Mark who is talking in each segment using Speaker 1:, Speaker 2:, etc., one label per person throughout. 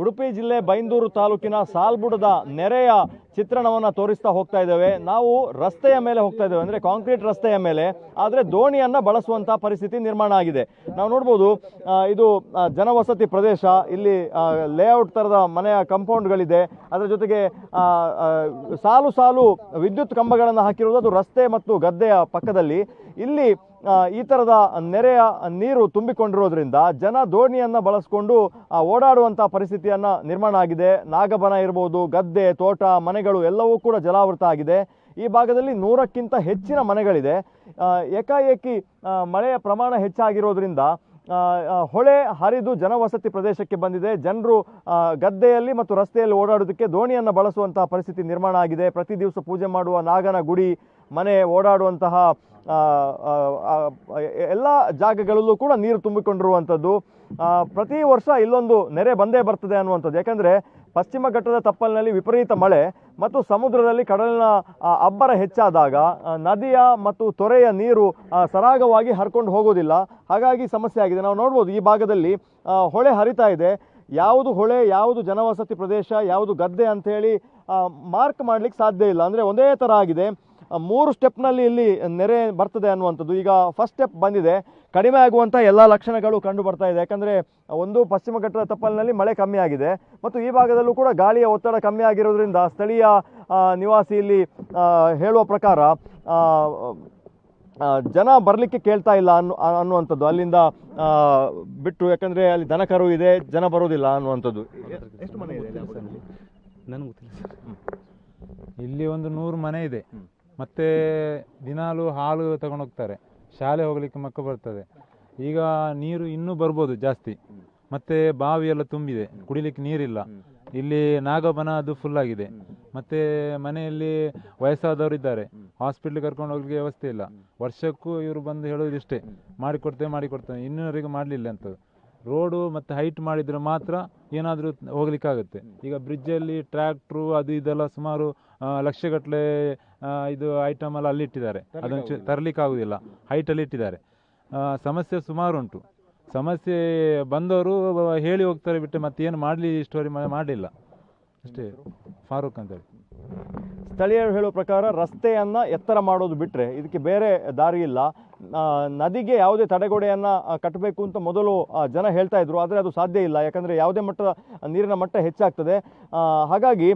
Speaker 1: ಉಡುಪಿ ಜಿಲ್ಲೆ ಬೈಂದೂರು ತಾಲೂಕಿನ ಸಾಲ್ಬುಡದ ನೆರೆಯ ಚಿತ್ರಣವನ್ನು ತೋರಿಸ್ತಾ ಹೋಗ್ತಾ ಇದ್ದೇವೆ. ನಾವು ರಸ್ತೆಯ ಮೇಲೆ ಹೋಗ್ತಾ ಇದ್ದೇವೆ, ಅಂದರೆ ಕಾಂಕ್ರೀಟ್ ರಸ್ತೆಯ ಮೇಲೆ. ಆದರೆ ದೋಣಿಯನ್ನು ಬಳಸುವಂಥ ಪರಿಸ್ಥಿತಿ ನಿರ್ಮಾಣ ಆಗಿದೆ. ನಾವು ನೋಡ್ಬೋದು ಇದು ಜನವಸತಿ ಪ್ರದೇಶ. ಇಲ್ಲಿ ಲೇಔಟ್ ಥರದ ಮನೆಯ ಕಂಪೌಂಡ್ಗಳಿದೆ ಅದರ ಜೊತೆಗೆ ಸಾಲು ಸಾಲು ವಿದ್ಯುತ್ ಕಂಬಗಳನ್ನು ಹಾಕಿರುವುದು ಅದು ರಸ್ತೆ ಮತ್ತು ಗದ್ದೆಯ ಪಕ್ಕದಲ್ಲಿ. ಇಲ್ಲಿ ಈ ಥರದ ನೆರೆಯ ನೀರು ತುಂಬಿಕೊಂಡಿರೋದ್ರಿಂದ ಜನ ದೋಣಿಯನ್ನು ಬಳಸ್ಕೊಂಡು ಓಡಾಡುವಂಥ ಪರಿಸ್ಥಿತಿಯನ್ನು ನಿರ್ಮಾಣ ಆಗಿದೆ. ನಾಗಬನ ಇರ್ಬೋದು, ಗದ್ದೆ, ತೋಟ, ಮನೆಗಳು ಎಲ್ಲವೂ ಕೂಡ ಜಲಾವೃತ ಆಗಿದೆ. ಈ ಭಾಗದಲ್ಲಿ ನೂರಕ್ಕಿಂತ ಹೆಚ್ಚಿನ ಮನೆಗಳಿದೆ. ಏಕಾಏಕಿ ಮಳೆಯ ಪ್ರಮಾಣ ಹೆಚ್ಚಾಗಿರೋದ್ರಿಂದ ಹೊಳೆ ಹರಿದು ಜನವಸತಿ ಪ್ರದೇಶಕ್ಕೆ ಬಂದಿದೆ. ಜನರು ಗದ್ದೆಯಲ್ಲಿ ಮತ್ತು ರಸ್ತೆಯಲ್ಲಿ ಓಡಾಡೋದಕ್ಕೆ ದೋಣಿಯನ್ನು ಬಳಸುವಂತಹ ಪರಿಸ್ಥಿತಿ ನಿರ್ಮಾಣ ಆಗಿದೆ. ಪ್ರತಿ ದಿವಸ ಪೂಜೆ ಮಾಡುವ ನಾಗನ ಗುಡಿ, ಮನೆ ಓಡಾಡುವಂತಹ ಎಲ್ಲ ಜಾಗಗಳಲ್ಲೂ ಕೂಡ ನೀರು ತುಂಬಿಕೊಂಡಿರುವಂಥದ್ದು. ಪ್ರತಿ ವರ್ಷ ಇಲ್ಲೊಂದು ನೆರೆ ಬಂದೇ ಬರ್ತದೆ ಅನ್ನುವಂಥದ್ದು. ಯಾಕೆಂದರೆ ಪಶ್ಚಿಮ ಘಟ್ಟದ ತಪ್ಪಲಿನಲ್ಲಿ ವಿಪರೀತ ಮಳೆ ಮತ್ತು ಸಮುದ್ರದಲ್ಲಿ ಕಡಲಿನ ಅಬ್ಬರ ಹೆಚ್ಚಾದಾಗ ನದಿಯ ಮತ್ತು ತೊರೆಯ ನೀರು ಸರಾಗವಾಗಿ ಹರ್ಕೊಂಡು ಹೋಗೋದಿಲ್ಲ ಹಾಗಾಗಿ ಸಮಸ್ಯೆ ಆಗಿದೆ. ನಾವು ನೋಡ್ಬೋದು ಈ ಭಾಗದಲ್ಲಿ ಹೊಳೆ ಹರಿತಾ ಇದೆ. ಯಾವುದು ಹೊಳೆ, ಯಾವುದು ಜನವಸತಿ ಪ್ರದೇಶ, ಯಾವುದು ಗದ್ದೆ ಅಂಥೇಳಿ ಮಾರ್ಕ್ ಮಾಡ್ಲಿಕ್ಕೆ ಸಾಧ್ಯ ಇಲ್ಲ. ಅಂದರೆ ಒಂದೇ ಥರ ಆಗಿದೆ. ಮೂರು ಸ್ಟೆಪ್ನಲ್ಲಿ ಇಲ್ಲಿ ನೆರೆ ಬರ್ತದೆ ಅನ್ನುವಂಥದ್ದು. ಈಗ ಫಸ್ಟ್ ಸ್ಟೆಪ್ ಬಂದಿದೆ. ಕಡಿಮೆ ಆಗುವಂಥ ಎಲ್ಲ ಲಕ್ಷಣಗಳು ಕಂಡು ಬರ್ತಾ ಇದೆ. ಯಾಕಂದರೆ ಒಂದು ಪಶ್ಚಿಮ ಘಟ್ಟದ ತಪ್ಪಲಿನಲ್ಲಿ ಮಳೆ ಕಮ್ಮಿ ಆಗಿದೆ. ಮತ್ತು ಈ ಭಾಗದಲ್ಲೂ ಕೂಡ ಗಾಳಿಯ ಒತ್ತಡ ಕಮ್ಮಿ ಆಗಿರೋದ್ರಿಂದ ಸ್ಥಳೀಯ ನಿವಾಸಿ ಇಲ್ಲಿ ಹೇಳುವ ಪ್ರಕಾರ ಜನ ಬರಲಿಕ್ಕೆ ಕೇಳ್ತಾ ಇಲ್ಲ ಅನ್ನು ಅನ್ನುವಂಥದ್ದು. ಅಲ್ಲಿಂದ ಬಿಟ್ಟು ಯಾಕಂದರೆ ಅಲ್ಲಿ ದನಕರು ಇದೆ ಜನ ಬರೋದಿಲ್ಲ ಅನ್ನುವಂಥದ್ದು. ಎಷ್ಟು ಮನೆ ಇದೆ?
Speaker 2: ನನಗೆ ಗೊತ್ತಿಲ್ಲ ಸರ್. ಇಲ್ಲಿ ಒಂದು ನೂರು ಮನೆ ಇದೆ. ಮತ್ತೆ ದಿನಾಲೂ ಹಾಲು ತಗೊಂಡೋಗ್ತಾರೆ. ಶಾಲೆ ಹೋಗ್ಲಿಕ್ಕೆ ಮಕ್ಕ ಬರ್ತದೆ. ಈಗ ನೀರು ಇನ್ನೂ ಬರ್ಬೋದು ಜಾಸ್ತಿ. ಮತ್ತೆ ಬಾವಿ ಎಲ್ಲ ತುಂಬಿದೆ. ಕುಡಿಲಿಕ್ಕೆ ನೀರಿಲ್ಲ. ಇಲ್ಲಿ ನಾಗಬನ ಅದು ಫುಲ್ ಆಗಿದೆ. ಮತ್ತೆ ಮನೆಯಲ್ಲಿ ವಯಸ್ಸಾದವರು ಇದ್ದಾರೆ. ಹಾಸ್ಪಿಟ್ಲ್ ಕರ್ಕೊಂಡು ಹೋಗ್ಲಿಕ್ಕೆ ವ್ಯವಸ್ಥೆ ಇಲ್ಲ. ವರ್ಷಕ್ಕೂ ಇವರು ಬಂದು ಹೇಳೋದು ಇಷ್ಟೇ ಮಾಡಿಕೊಡ್ತೇವೆ ಮಾಡಿಕೊಡ್ತೇವೆ ಇನ್ನೂವರೆಗೂ ಮಾಡಲಿಲ್ಲ ಅಂತ ರೋಡು ಮತ್ತು ಹೈಟ್ ಮಾಡಿದ್ರೆ ಮಾತ್ರ ಏನಾದರೂ ಹೋಗ್ಲಿಕ್ಕಾಗುತ್ತೆ. ಈಗ ಬ್ರಿಡ್ಜಲ್ಲಿ ಟ್ರ್ಯಾಕ್ಟ್ರು ಅದು ಇದೆಲ್ಲ ಸುಮಾರು ಲಕ್ಷಗಟ್ಟಲೆ ಇದು ಐಟಮ್ ಎಲ್ಲ ಅಲ್ಲಿಟ್ಟಿದ್ದಾರೆ ಅದನ್ನು ತರಲಿಕ್ಕೆ ಆಗುದಿಲ್ಲ ಹೈಟಲ್ಲಿ ಇಟ್ಟಿದ್ದಾರೆ. ಆ, ಸಮಸ್ಯೆ ಸುಮಾರು ಉಂಟು ಸಮಸ್ಯೆ ಬಂದವರು ಹೇಳಿ ಹೋಗ್ತಾರೆ ಬಿಟ್ಟು ಮತ್ತೇನು ಮಾಡಲಿ ಸ್ಟೋರಿ ಮಾಡಲಿಲ್ಲ ಅಷ್ಟೇ. ಫಾರೂಕ್ ಅಂತೇಳಿ.
Speaker 1: ಸ್ಥಳೀಯರು ಹೇಳೋ ಪ್ರಕಾರ ರಸ್ತೆಯನ್ನು ಎತ್ತರ ಮಾಡೋದು ಬಿಟ್ಟರೆ ಇದಕ್ಕೆ ಬೇರೆ ದಾರಿ ಇಲ್ಲ. ನದಿಗೆ ಯಾವುದೇ ತಡೆಗೋಡೆಯನ್ನು ಕಟ್ಟಬೇಕು ಅಂತ ಮೊದಲು ಜನ ಹೇಳ್ತಾ ಇದ್ರು. ಆದರೆ ಅದು ಸಾಧ್ಯ ಇಲ್ಲ. ಯಾಕಂದರೆ ಯಾವುದೇ ಮಟ್ಟದ ನೀರಿನ ಮಟ್ಟ ಹೆಚ್ಚಾಗ್ತದೆ. ಹಾಗಾಗಿ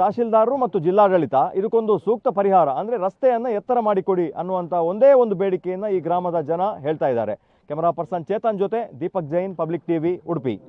Speaker 1: ತಹಶೀಲ್ದಾರರು ಮತ್ತು ಜಿಲ್ಲಾಡಳಿತ ಇದಕ್ಕೊಂದು ಸೂಕ್ತ ಪರಿಹಾರ, ಅಂದರೆ ರಸ್ತೆಯನ್ನು ಎತ್ತರ ಮಾಡಿಕೊಡಿ ಅನ್ನುವಂಥ ಒಂದೇ ಒಂದು ಬೇಡಿಕೆಯನ್ನು ಈ ಗ್ರಾಮದ ಜನ ಹೇಳ್ತಾ ಇದ್ದಾರೆ. ಕ್ಯಾಮರಾ ಪರ್ಸನ್ ಚೇತನ್ ಜೊತೆ ದೀಪಕ್ ಜೈನ್, ಪಬ್ಲಿಕ್ ಟಿವಿ, ಉಡುಪಿ.